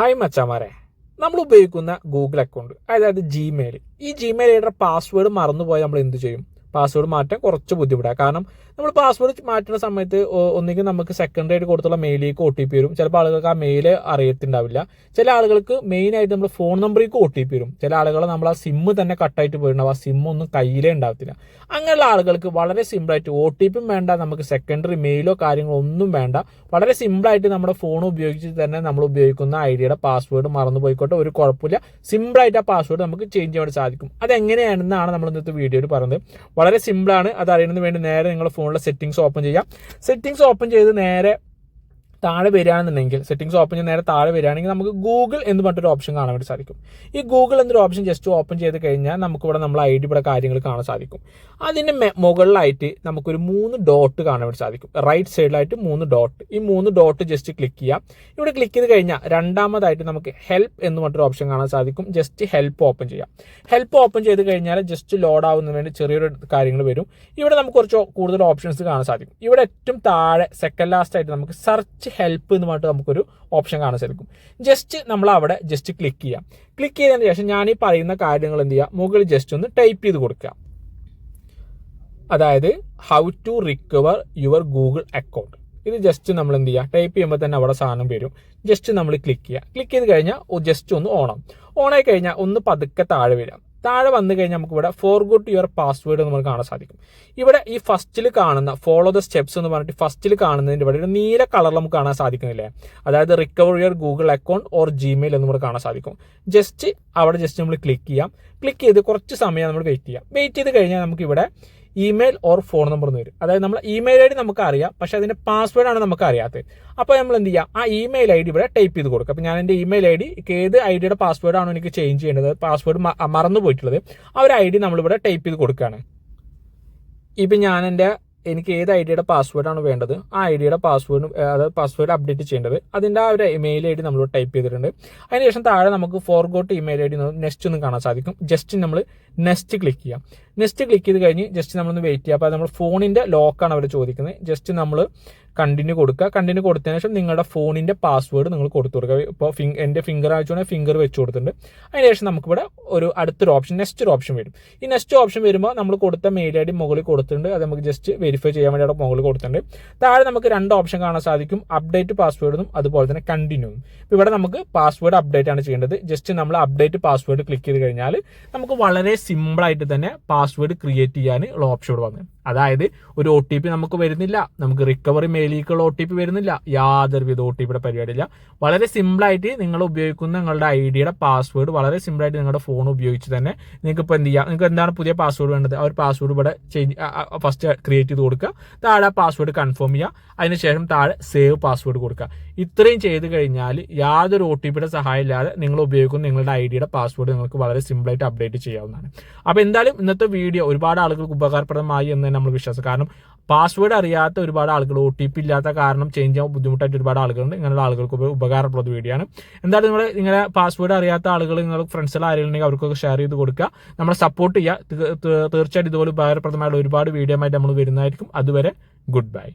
Hi മച്ചാമാരെ. നമ്മൾ ഉപയോഗിക്കുന്ന ഗൂഗിൾ അക്കൗണ്ട് അതായത് ജിമെയിൽ ഈ ജിമെയിൽ പാസ്വേഡ് മറന്നുപോയാൽ നമ്മൾ എന്ത് ചെയ്യും പാസ്വേഡ് മാറ്റാൻ കുറച്ച് ബുദ്ധിമുട്ടാണ് കാരണം നമ്മൾ പാസ്വേഡ് മാറ്റുന്ന സമയത്ത് ഒന്നുകിൽ നമുക്ക് സെക്കൻഡറി ആയിട്ട് കൊടുത്തുള്ള മെയിലേക്ക് ഒ ടി പി വരും. ചിലപ്പോൾ ആളുകൾക്ക് ആ മെയിൽ അറിയത്തിണ്ടാവില്ല. ചില ആളുകൾക്ക് മെയിൻ ആയിട്ട് നമ്മൾ ഫോൺ നമ്പറിലേക്ക് ഒ ടി പി വരും. ചില ആളുകൾ നമ്മൾ ആ സിമ്മ് തന്നെ കട്ടായിട്ട് പോയിട്ടുണ്ടാവും. ആ സിമ്മ് ഒന്നും കയ്യിലേ ഉണ്ടാവത്തില്ല. അങ്ങനെയുള്ള ആളുകൾക്ക് വളരെ സിമ്പിളായിട്ട് ഒ ടി പിയും വേണ്ട നമുക്ക് സെക്കൻഡറി മെയിലോ കാര്യങ്ങളോ ഒന്നും വേണ്ട. വളരെ സിമ്പിളായിട്ട് നമ്മുടെ ഫോൺ ഉപയോഗിച്ച് തന്നെ നമ്മൾ ഉപയോഗിക്കുന്ന ഐഡിയുടെ പാസ്വേഡ് മറന്നു പോയിക്കോട്ടെ ഒരു കുഴപ്പമില്ല. സിമ്പിളായിട്ട് ആ പാസ്വേഡ് നമുക്ക് ചേഞ്ച് ചെയ്യാൻ സാധിക്കും. അതെങ്ങനെയാണെന്നാണ് നമ്മൾ ഇന്നത്തെ വീഡിയോയിൽ പറയുന്നത്. വളരെ സിമ്പിളാണ് അത് അറിയുന്നതിന് വേണ്ടി നേരെ നിങ്ങളുടെ ഫോണിലെ സെറ്റിംഗ്സ് ഓപ്പൺ ചെയ്യാം. സെറ്റിംഗ്സ് ഓപ്പൺ ചെയ്ത് നേരെ താഴെ വരികയാണെന്നുണ്ടെങ്കിൽ സെറ്റിംഗ്സ് ഓപ്പൺ ചെയ്ത് നേരെ താഴെ വരികയാണെങ്കിൽ നമുക്ക് ഗൂഗിൾ എന്ന് പറഞ്ഞിട്ടൊരു ഓപ്ഷൻ കാണാൻ വേണ്ടി സാധിക്കും. ഈ ഗൂഗിൾ എന്നൊരു ഓപ്ഷൻ ജസ്റ്റ് ഓപ്പൺ ചെയ്ത് കഴിഞ്ഞാൽ നമുക്കിവിടെ നമ്മൾ ഐ ഡി ഇവിടെ കാര്യങ്ങൾ കാണാൻ സാധിക്കും. അതിന്റെ മുകളിലായിട്ട് നമുക്കൊരു മൂന്ന് ഡോട്ട് കാണാൻ വേണ്ടി സാധിക്കും. റൈറ്റ് സൈഡിലായിട്ട് മൂന്ന് ഡോട്ട് ഈ മൂന്ന് ഡോട്ട് ജസ്റ്റ് ക്ലിക്ക് ചെയ്യാം. ഇവിടെ ക്ലിക്ക് ചെയ്ത് കഴിഞ്ഞാൽ രണ്ടാമതായിട്ട് നമുക്ക് ഹെൽപ്പ് എന്ന് പറഞ്ഞൊരു ഓപ്ഷൻ കാണാൻ സാധിക്കും. ജസ്റ്റ് ഹെൽപ്പ് ഓപ്പൺ ചെയ്യാം. ഹെൽപ്പ് ഓപ്പൺ ചെയ്ത് കഴിഞ്ഞാൽ ജസ്റ്റ് ലോഡ് ആവുന്നതിന് വേണ്ടി ചെറിയൊരു കാര്യങ്ങൾ വരും. ഇവിടെ നമുക്ക് കുറച്ച് കൂടുതൽ ഓപ്ഷൻസ് കാണാൻ സാധിക്കും. ഇവിടെ ഏറ്റവും താഴെ സെക്കൻഡ് ലാസ്റ്റ് ആയിട്ട് നമുക്ക് സെർച്ച് ഹെൽപ്പ് എന്ന് പറഞ്ഞിട്ട് നമുക്കൊരു ഓപ്ഷൻ കാണാൻ സാധിക്കും. ജസ്റ്റ് നമ്മൾ അവിടെ ജസ്റ്റ് ക്ലിക്ക് ചെയ്യാം. ക്ലിക്ക് ചെയ്തതിന് ശേഷം ഞാൻ ഈ പറയുന്ന കാര്യങ്ങൾ എന്ത് ചെയ്യുക മുകളിൽ ജസ്റ്റ് ഒന്ന് ടൈപ്പ് ചെയ്ത് കൊടുക്കുക അതായത് how to recover your Google account ഇത് ജസ്റ്റ് നമ്മൾ എന്ത് ചെയ്യുക ടൈപ്പ് ചെയ്യുമ്പോൾ തന്നെ അവിടെ സാധനം വരും. ജസ്റ്റ് നമ്മൾ ക്ലിക്ക് ചെയ്യുക ക്ലിക്ക് ചെയ്ത് കഴിഞ്ഞാൽ ജസ്റ്റ് ഒന്ന് ഓണം. ഓണായി കഴിഞ്ഞാൽ ഒന്ന് പതുക്കെ താഴെ വരാം. താഴെ വന്നു കഴിഞ്ഞാൽ നമുക്ക് ഇവിടെ ഫോർഗോട്ട് യുവർ പാസ്വേഡ് എന്ന് നമുക്ക് കാണാൻ സാധിക്കും. ഇവിടെ ഈ ഫസ്റ്റിൽ കാണുന്ന ഫോളോ ദ സ്റ്റെപ്സ് എന്ന് പറഞ്ഞിട്ട് ഫസ്റ്റിൽ കാണുന്നതിന്റെ ഇവിടെ ഒരു നീല കളർ നമുക്ക് കാണാൻ സാധിക്കുന്നില്ലേ? അതായത് recover your Google account or Gmail എന്ന് നമുക്ക് കാണാൻ സാധിക്കും. ജസ്റ്റ് അവിടെ ജസ്റ്റ് നമ്മൾ ക്ലിക്ക് ചെയ്യാം. ക്ലിക്ക് ചെയ്ത് കുറച്ച് സമയം നമ്മൾ വെയിറ്റ് ചെയ്യാം. വെയിറ്റ് ചെയ്ത് കഴിഞ്ഞാൽ നമുക്ക് ഇവിടെ ഇമെയിൽ ഓർ ഫോൺ നമ്പർ എന്ന് വരും. അതായത് നമ്മൾ ഇമെയിൽ ഐ ഡി നമുക്ക് അറിയാം പക്ഷെ പാസ്വേഡ് ആണ് നമുക്ക് അറിയാത്തത് അപ്പോൾ നമ്മൾ എന്ത് ചെയ്യുക ആ ഇമെയിൽ ഐ ഡി ഇവിടെ ടൈപ്പ് ചെയ്ത് കൊടുക്കുക. അപ്പോൾ ഞാൻ എന്റെ ഇമെയിൽ ഐ ഡി ഏത് ഐ ഡിയുടെ പാസ്വേഡ് ആണോ എനിക്ക് ചേഞ്ച് ചെയ്യേണ്ടത്? പാസ്വേഡ് മറന്നു പോയിട്ടുള്ളത് ആ ഒരു ഐ ഡി നമ്മളിവിടെ ടൈപ്പ് ചെയ്ത് കൊടുക്കുകയാണ്. ഇപ്പം ഞാൻ എന്റെ എനിക്ക് ഏത് ഐ ഡിയുടെ പാസ്വേഡാണ് വേണ്ടത്? ആ ഐ ഡിയുടെ പാസ്വേഡ് അതായത് പാസ്വേഡ് അപ്ഡേറ്റ് ചെയ്യേണ്ടത്. അതിന്റെ ആ ഒരു ഇമെയിൽ ഐ ഡി നമ്മൾ ടൈപ്പ് ചെയ്തിട്ടുണ്ട്. അതിനുശേഷം താഴെ നമുക്ക് forgot email I D next ഒന്ന് കാണാൻ സാധിക്കും. ജസ്റ്റ് നമ്മൾ നെക്സ്റ്റ് ക്ലിക്ക് ചെയ്യാം. നെക്സ്റ്റ് ക്ലിക്ക് ചെയ്ത് കഴിഞ്ഞ് ജസ്റ്റ് നമ്മളൊന്ന് വെയിറ്റ് ചെയ്യുക അപ്പോൾ നമ്മൾ ഫോണിന്റെ ലോക്കാണ് അവർ ചോദിക്കുന്നത്. ജസ്റ്റ് നമ്മൾ കണ്ടിന്യൂ കൊടുക്കുക. കണ്ടിന്യൂ കൊടുത്തതിന് ശേഷം നിങ്ങളുടെ ഫോണിന്റെ പാസ്വേഡ് നിങ്ങൾ കൊടുത്തു കൊടുക്കുക. ഇപ്പോൾ ഫിംഗ് എന്റെ ഫിംഗർ അയച്ചുകൊണ്ട് ഫിംഗർ വെച്ച് കൊടുത്തിട്ടുണ്ട്. അതിനുശേഷം നമുക്കിവിടെ ഒരു അടുത്തൊരു ഓപ്ഷൻ നെക്സ്റ്റ് ഒരു ഓപ്ഷൻ വരും. ഈ നെക്സ്റ്റ് ഓപ്ഷൻ വരുമ്പോൾ നമ്മൾ കൊടുത്ത മെയിൽ ഐ ഡി മുകളിൽ കൊടുത്തിട്ടുണ്ട്. അത് നമുക്ക് ജസ്റ്റ് വെരിഫൈ ചെയ്യാൻ വേണ്ടി അവിടെ മുകളിൽ കൊടുത്തിട്ടുണ്ട്. താഴെ നമുക്ക് രണ്ട് ഓപ്ഷൻ കാണാൻ സാധിക്കും. അപ്ഡേറ്റ് പാസ്വേഡും അതുപോലെ തന്നെ കണ്ടിന്യൂ ഇവിടെ നമുക്ക് പാസ്വേഡ് അപ്ഡേറ്റ് ആണ് ചെയ്യേണ്ടത്. ജസ്റ്റ് നമ്മൾ അപ്ഡേറ്റ് പാസ്വേഡ് ക്ലിക്ക് ചെയ്ത് കഴിഞ്ഞാൽ നമുക്ക് വളരെ സിമ്പിളായിട്ട് തന്നെ പാസ്വേഡ് ക്രിയേറ്റ് ചെയ്യാൻ ഉള്ള ഓപ്ഷൻ ഇവിടെ വന്നു. അതായത് ഒരു ഒ ടി പി നമുക്ക് വരുന്നില്ല നമുക്ക് റിക്കവറി മെയിലേക്കുള്ള ഒ ടി പി വരുന്നില്ല യാതൊരുവിധ ഒ ടി പിയുടെ പരിപാടിയില്ല. വളരെ സിമ്പിളായിട്ട് നിങ്ങൾ ഉപയോഗിക്കുന്ന നിങ്ങളുടെ ഐ ഡിയുടെ പാസ്വേഡ് വളരെ സിമ്പിളായിട്ട് നിങ്ങളുടെ ഫോൺ ഉപയോഗിച്ച് തന്നെ നിങ്ങൾക്ക് ഇപ്പോൾ എന്ത് ചെയ്യാം? നിങ്ങൾക്ക് എന്താണ് പുതിയ പാസ്വേഡ് വേണ്ടത്? ആ ഒരു പാസ്വേഡ് ഇവിടെ ചേഞ്ച് ഫസ്റ്റ് ക്രിയേറ്റ് ചെയ്ത് കൊടുക്കുക. താഴെ ആ പാസ്വേഡ് കൺഫേം ചെയ്യുക. അതിനുശേഷം താഴെ സേവ് പാസ്വേഡ് കൊടുക്കുക. ഇത്രയും ചെയ്ത് കഴിഞ്ഞാൽ യാതൊരു ഒ ടി പിയുടെ സഹായം ഇല്ലാതെ നിങ്ങൾ ഉപയോഗിക്കുന്ന നിങ്ങളുടെ ഐ ഡിയുടെ പാസ്വേഡ് നിങ്ങൾക്ക് വളരെ സിമ്പിളായിട്ട് അപ്ഡേറ്റ് ചെയ്യാവുന്നതാണ്. അപ്പോൾ എന്തായാലും ഇന്നത്തെ വീഡിയോ ഒരുപാട് ആളുകൾക്ക് ഉപകാരപ്രദമായി എന്ന് തന്നെ നമ്മൾ വിശ്വാസം. കാരണം പാസ്വേഡ് അറിയാത്ത ഒരുപാട് ആളുകൾ ഒ ടി പി ഇല്ലാത്ത കാരണം ചേഞ്ച് ചെയ്യാൻ ബുദ്ധിമുട്ടായിട്ട് ഒരുപാട് ആളുകളുണ്ട്. ഇങ്ങനെയുള്ള ആളുകൾക്ക് ഉപ- ഉപകാരപ്രദ വീഡിയോ ആണ് എന്തായാലും നിങ്ങൾ നിങ്ങളുടെ പാസ്വേഡ് അറിയാത്ത ആളുകൾ നിങ്ങൾ ഫ്രണ്ട്സിൽ ആരെങ്കിലും അവർക്കൊക്കെ ഷെയർ ചെയ്ത് കൊടുക്കുക. നമ്മളെ സപ്പോർട്ട് ചെയ്യുക. തീർച്ചയായിട്ടും ഇതുപോലെ ഉപകാരപ്രദമായിട്ടുള്ള ഒരുപാട് വീഡിയോ ആയിട്ട് നമ്മൾ വരുന്നതായിരിക്കും. അതുവരെ ഗുഡ് ബൈ